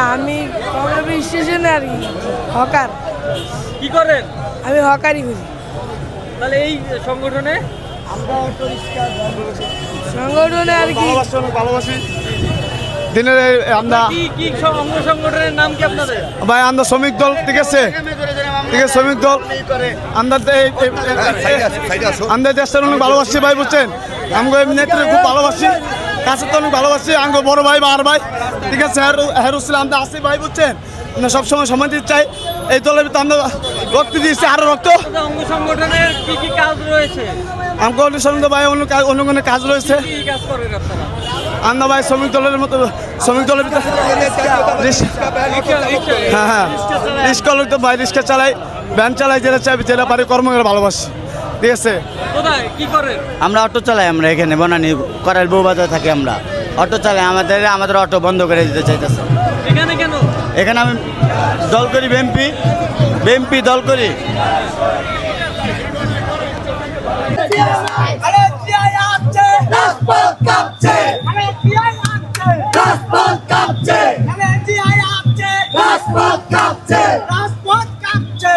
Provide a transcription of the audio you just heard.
না আমি কমলাপুর স্টেশনে আর কি হকার। কি করেন? আমি হকারই করি। তাহলে এই সংগঠনে? সংগঠনে আর কি। ভালোবাসি দিনের আমরা কি কি স- সংগঠনের নাম কি আপনাদের? ভাই আমরা শ্রমিক দল ঠিক আছে? ঠিক আছে শ্রমিক দল। আমরা দেশটা অনেক ভালোবাসি ভাই বুঝছেন? আমাকে নেত্রী খুব ভালোবাসি। কাছে তো অনেক ভালোবাসি আমাকে বড় ভাই বা আর ভাই। ঠিক আছে হেরুসিল আমরা আসি ভাই বুঝছেন? আমরা সবসময় সময় দিতে চাই। এই দলের ভিতরে আমরা রক্ত দিয়েছি আরও রক্ত। অঙ্গ সংগঠনের কি কি কাজ রয়েছে? আমাকে অন্য ভাই অন্য কাজ অন্য কোনো কাজ রয়েছে? আমরা ভাই শ্রমিক দলের মতো শ্রমিক দলের ভিতরে হ্যাঁ হ্যাঁ। রিক্সা লোক তো ভাই রিক্সা চালাই ভ্যান চালাই যেটা চাই যেটা পারি কর্ম করে ভালোবাসি। ঠিক আছে কোথায়? কি করেন? আমরা অটো চালাই আমরা এখানে বনানি করার বউবাজার থাকি আমরা। অটো চালাই আমাদের আমাদের অটো বন্ধ করে দিতে চাইতেছে। এখানে কেন? এখানে আমি দল করি বিএমপি বিএমপি দল করি রাজপথ কাঁপছে রাজপথ কাঁপছে